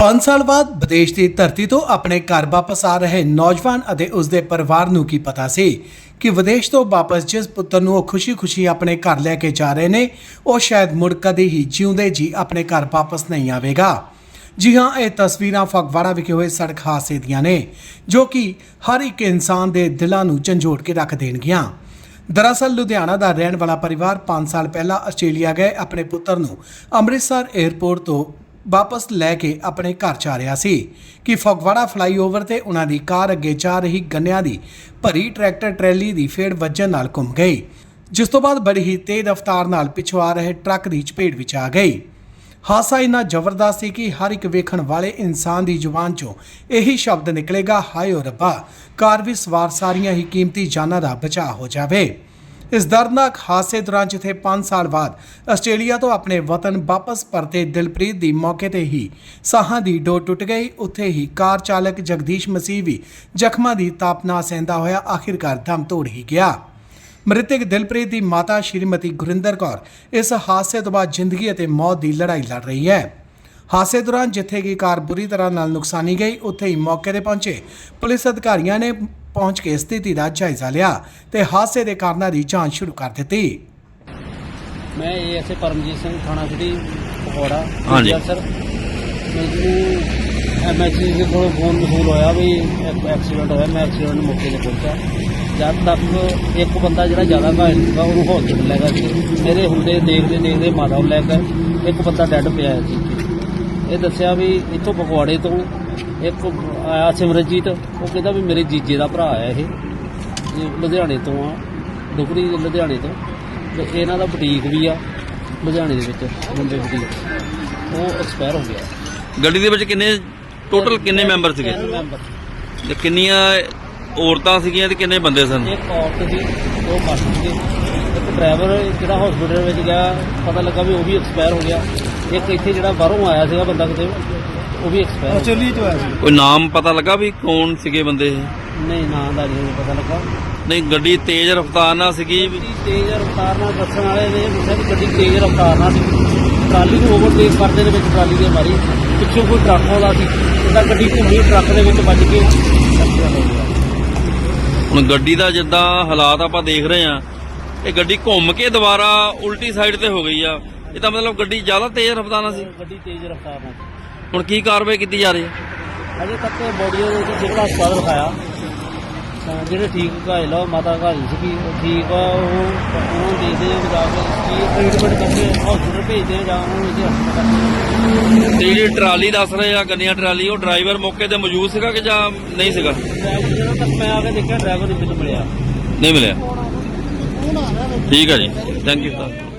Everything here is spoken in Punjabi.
5 ਸਾਲ ਬਾਅਦ ਵਿਦੇਸ਼ ਦੀ ਧਰਤੀ ਤੋਂ ਆਪਣੇ ਘਰ ਵਾਪਸ ਆ ਰਹੇ ਨੌਜਵਾਨ ਅਤੇ ਉਸ ਦੇ ਪਰਿਵਾਰ ਨੂੰ ਕੀ ਪਤਾ ਸੀ ਕਿ ਵਿਦੇਸ਼ ਤੋਂ ਵਾਪਸ ਜਿਸ ਪੁੱਤਰ ਨੂੰ ਉਹ ਖੁਸ਼ੀ-ਖੁਸ਼ੀ ਆਪਣੇ ਘਰ ਲੈ ਕੇ ਜਾ ਰਹੇ ਨੇ, ਉਹ ਸ਼ਾਇਦ ਮੁੜ ਕਦੇ ਹੀ ਜਿਉਂਦੇ ਜੀ ਆਪਣੇ ਘਰ ਵਾਪਸ ਨਹੀਂ ਆਵੇਗਾ। ਜੀ ਹਾਂ, ਇਹ ਤਸਵੀਰਾਂ ਫਗਵਾੜਾ ਵਿਖੇ ਹੋਏ ਸੜਕ ਹਾਦਸੇ ਦੀਆਂ ਨੇ, ਜੋ ਕਿ ਹਰ ਇੱਕ ਇਨਸਾਨ ਦੇ ਦਿਲਾਂ ਨੂੰ ਝੰਜੋੜ ਕੇ ਰੱਖ ਦੇਣਗੀਆਂ। ਦਰਅਸਲ, ਲੁਧਿਆਣਾ ਦਾ ਰਹਿਣ ਵਾਲਾ ਪਰਿਵਾਰ 5 ਸਾਲ ਪਹਿਲਾਂ ਆਸਟ੍ਰੇਲੀਆ ਗਏ, ਆਪਣੇ ਪੁੱਤਰ ਨੂੰ ਅੰਮ੍ਰਿਤਸਰ 에ਅਰਪੋਰਟ ਤੋਂ ਵਾਪਸ ਲੈ ਕੇ ਆਪਣੇ ਘਰ ਜਾ ਰਿਹਾ ਸੀ ਕਿ ਫਗਵਾੜਾ ਫਲਾਈਓਵਰ ਤੇ ਉਹਨਾਂ ਦੀ ਕਾਰ ਅੱਗੇ ਜਾ ਰਹੀ ਗੰਨਿਆਂ ਦੀ ਭਰੀ ਟਰੈਕਟਰ ਟਰੈਲੀ ਦੀ ਫੇੜ ਵੱਜਣ ਨਾਲ ਘੁੰਮ ਗਈ, ਜਿਸ ਤੋਂ ਬਾਅਦ ਬੜੀ ਹੀ ਤੇਜ਼ ਰਫ਼ਤਾਰ ਨਾਲ ਪਿੱਛੋਂ ਆ ਰਹੇ ਟਰੱਕ ਦੀ ਚਪੇਟ ਵਿੱਚ ਆ ਗਈ। ਹਾਸਾ ਇੰਨਾ ਜ਼ਬਰਦਸਤ ਸੀ ਕਿ ਹਰ ਇੱਕ ਵੇਖਣ ਵਾਲੇ ਇਨਸਾਨ ਦੀ ਜ਼ੁਬਾਨ 'ਚੋਂ ਇਹੀ ਸ਼ਬਦ ਨਿਕਲੇਗਾ, ਹਾਏ ਓ ਰੱਬਾ, ਕਾਰ ਵੀ ਸਵਾਰ ਸਾਰੀਆਂ ਹੀ ਕੀਮਤੀ ਜਾਨਾਂ ਦਾ ਬਚਾਅ ਹੋ ਜਾਵੇ। ਇਸ ਦਰਦਨਾਕ ਹਾਦਸੇ ਦੌਰਾਨ ਜਿੱਥੇ 5 ਸਾਲ ਬਾਅਦ ਆਸਟ੍ਰੇਲੀਆ ਤੋਂ ਆਪਣੇ ਵਤਨ ਵਾਪਸ ਪਰਤੇ ਦਿਲਪ੍ਰੀਤ ਦੀ ਮੌਕੇ ਤੇ ਹੀ ਸਾਹਾਂ ਦੀ ਡੋਰ ਟੁੱਟ ਗਈ, ਉੱਥੇ ਹੀ ਕਾਰ ਚਾਲਕ ਜਗਦੀਸ਼ ਮਸੀਹ ਵੀ ਜ਼ਖਮਾਂ ਦੀ ਤਾਪਨਾ ਸਹਿੰਦਾ ਹੋਇਆ ਆਖਿਰਕਾਰ ਦਮ ਤੋੜ ਹੀ ਗਿਆ। ਮ੍ਰਿਤਕ ਦਿਲਪ੍ਰੀਤ ਦੀ ਮਾਤਾ ਸ਼੍ਰੀਮਤੀ ਗੁਰਿੰਦਰ ਕੌਰ ਇਸ ਹਾਦਸੇ ਤੋਂ ਬਾਅਦ ਜ਼ਿੰਦਗੀ ਅਤੇ ਮੌਤ ਦੀ ਲੜਾਈ ਲੜ ਰਹੀ ਹੈ। ਹਾਦਸੇ ਦੌਰਾਨ ਜਿੱਥੇ ਕਿ ਕਾਰ ਬੁਰੀ ਤਰ੍ਹਾਂ ਨਾਲ ਨੁਕਸਾਨੀ ਗਈ, ਉੱਥੇ ਹੀ ਮੌਕੇ ਤੇ ਪਹੁੰਚੇ ਪੁਲਿਸ ਅਧਿਕਾਰੀਆਂ ਨੇ ਪਹੁੰਚ ਕੇ ਸਥਿਤੀ ਦਾ ਜਾਇਜ਼ਾ ਲਿਆ ਤੇ ਹਾਦਸੇ ਦੇ ਕਾਰਨਾਂ ਦੀ ਜਾਂਚ ਸ਼ੁਰੂ ਕਰ ਦਿੱਤੀ। ਮੈਂ ਏਐਸਏ ਪਰਮਜੀਤ ਸਿੰਘ ਥਾਣਾ ਸਿਟੀ ਪਕੌੜਾ। ਹਾਂਜੀ। ਸਰ। ਮੈਨੂੰ ਐਮਐਸਸੀ ਦੇ ਕੋਲ ਫੋਨ ਮਸੂਲ ਹੋਇਆ ਵੀ ਇੱਕ ਐਕਸੀਡੈਂਟ ਹੋਇਆ ਮੈਂ ਐਕਸੀਡੈਂਟ ਮੌਕੇ ਤੇ ਪਹੁੰਚਾ ਜਦ ਤੱਕ ਇੱਕ ਬੰਦਾ ਜਿਹੜਾ ਜ਼ਿਆਦਾ ਘਾਇਲ ਸੀਗਾ ਉਹਨੂੰ ਹਸਪੀਟਲ ਲੈ ਗਿਆ ਸੀ। ਮੇਰੇ ਹੁੰਦੇ ਦੇਖਦੇ ਦੇਖਦੇ ਮਾਤਾ ਨੂੰ ਲੈ ਗਏ ਇੱਕ ਬੰਦਾ ਡੈੱਡ ਪਿਆ ਸੀ। ਇਹ ਦੱਸਿਆ ਵੀ ਇੱਥੋਂ ਪਕੌੜੇ ਤੋਂ ਇੱਕ ਆਇਆ ਸਿਮਰਜੀਤ ਉਹ ਕਹਿੰਦਾ ਵੀ ਮੇਰੇ ਜੀਜੇ ਦਾ ਭਰਾ ਆ ਇਹ। ਲੁਧਿਆਣੇ ਤੋਂ ਆ ਡੁਗਰੀ ਲੁਧਿਆਣੇ ਤੋਂ। ਤੇ ਇਹਨਾਂ ਦਾ ਬੁਟੀਕ ਵੀ ਆ ਲੁਧਿਆਣੇ ਦੇ ਵਿੱਚ ਮੁੰਡੇ ਬੁਟੀਕ। ਉਹ ਐਕਸਪਾਇਰ ਹੋ ਗਿਆ। ਗੱਡੀ ਦੇ ਵਿੱਚ ਕਿੰਨੇ ਟੋਟਲ ਕਿੰਨੇ ਮੈਂਬਰ ਸੀਗੇ? ਮੈਂਬਰ ਤੇ ਕਿੰਨੀਆਂ ਔਰਤਾਂ ਸੀਗੀਆਂ ਤੇ ਕਿੰਨੇ ਬੰਦੇ ਸਨ? ਇੱਕ ਔਰਤ ਸੀ ਉਹ ਬੱਸ ਸੀ ਇੱਕ ਡਰਾਈਵਰ ਜਿਹੜਾ ਹਸਪੀਟਲ ਵਿੱਚ ਗਿਆ ਪਤਾ ਲੱਗਾ ਵੀ ਉਹ ਵੀ ਐਕਸਪਾਇਰ ਹੋ ਗਿਆ। ਇੱਕ ਇੱਥੇ ਜਿਹੜਾ ਬਾਹਰੋਂ ਆਇਆ ਸੀਗਾ ਬੰਦਾ ਕਿਤੇ। ਉਹ ਵੀ ਐਕਸਪਾਇਰ ਹੋ ਗਿਆ ਤੋਂ ਆਇਆ ਸੀ ਕੋਈ ਨਾਮ ਪਤਾ ਲੱਗਾ ਵੀ ਕੌਣ ਸੀਗੇ ਬੰਦੇ ਇਹ? ਨਹੀਂ ਨਾਂ ਦਾ ਨਹੀਂ ਪਤਾ ਲੱਗਾ। ਨਹੀਂ ਗੱਡੀ ਤੇਜ਼ ਰਫ਼ਤਾਰ ਨਾਲ ਸੀਗੀ ਵੀ- ਗੱਡੀ ਤੇਜ਼ ਰਫ਼ਤਾਰ ਨਾਲ ਦੱਸਣ ਵਾਲੇ ਨੇ ਦੱਸਿਆ ਕਿ ਗੱਡੀ ਤੇਜ਼ ਰਫ਼ਤਾਰ ਨਾਲ ਸੀ। ਟਰਾਲੀ ਨੂੰ ਓਵਰਟੇਕ ਕਰਦੇ ਦੇ ਵਿੱਚ ਟਰਾਲੀ ਦੇ ਮਾਰੀ। ਪਿੱਛੋਂ ਕੋਈ ਟਰੱਕ ਆਉਂਦਾ ਸੀ। ਉਹਦਾ ਗੱਡੀ ਘੁੰਮੀ ਟਰੱਕ ਦੇ ਵਿੱਚ ਵੱਜ ਕੇ ਐਕਸੀਡੈਂਟ ਹੋ ਗਿਆ। ਹੁਣ ਗੱਡੀ ਦਾ ਜਿੱਦਾਂ ਹਾਲਾਤ ਆਪਾਂ ਦੇਖ ਰਹੇ ਆ ਇਹ ਗੱਡੀ ਘੁੰਮ ਕੇ ਦੁਬਾਰਾ ਉਲਟੀ ਸਾਈਡ ਤੇ ਹੋ ਗਈ ਆ। ਇਹ ਤਾਂ ਮਤਲਬ ਗੱਡੀ ਜ਼ਿਆਦਾ ਤੇਜ਼ ਰਫ਼ਤਾਰ ਨਾਲ ਸੀ। ਗੱਡੀ ਤੇਜ਼ ਰਫ਼ਤਾਰ ਨਾਲ ਸੀ। ਹੁਣ ਕੀ ਕਾਰਵਾਈ ਕੀਤੀ ਜਾ ਰਹੀ ਹੈ? ਅਜੇ ਤੱਕ ਬੋਡੀ ਦੇ ਵਿੱਚ ਸਿਵਲ ਹਸਪਤਾਲ ਰਖਾਇਆ। ਤਾਂ ਜਿਹੜੇ ਠੀਕ ਘਾਇਲ ਆ ਉਹ ਮਾਤਾ ਘਾਇਲ ਸੀਗੀ। ਉਹ ਠੀਕ ਆ ਉਹ ਉਹਨੂੰ ਦੇਖਦੇ ਆ ਜਾ ਕੇ ਕੀ ਟ੍ਰੀਟਮੈਂਟ ਕਰਕੇ ਹਸਪਤਾਲ ਭੇਜਦੇ ਆ ਜਾਂ ਉਹਨੂੰ ਇੱਥੇ ਹਸਪਤਾਲ ਤੇ ਜਿਹੜੀ ਟਰਾਲੀ ਦੱਸ ਰਹੇ ਆ ਗੰਨਿਆਂ ਟਰਾਲੀ ਉਹ ਡਰਾਈਵਰ ਮੌਕੇ ਤੇ ਮੌਜੂਦ ਸੀਗਾ ਕਿ ਜਾਂ ਨਹੀਂ ਸੀਗਾ? ਡਰਾਈਵਰ ਜਦੋਂ ਤੱਕ ਮੈਂ ਆ ਕੇ ਦੇਖਿਆ ਡਰਾਈਵਰ ਨਹੀਂ ਮਿਲਿਆ। ਨਹੀਂ ਮਿਲਿਆ। ਠੀਕ ਆ ਜੀ। Thank you sir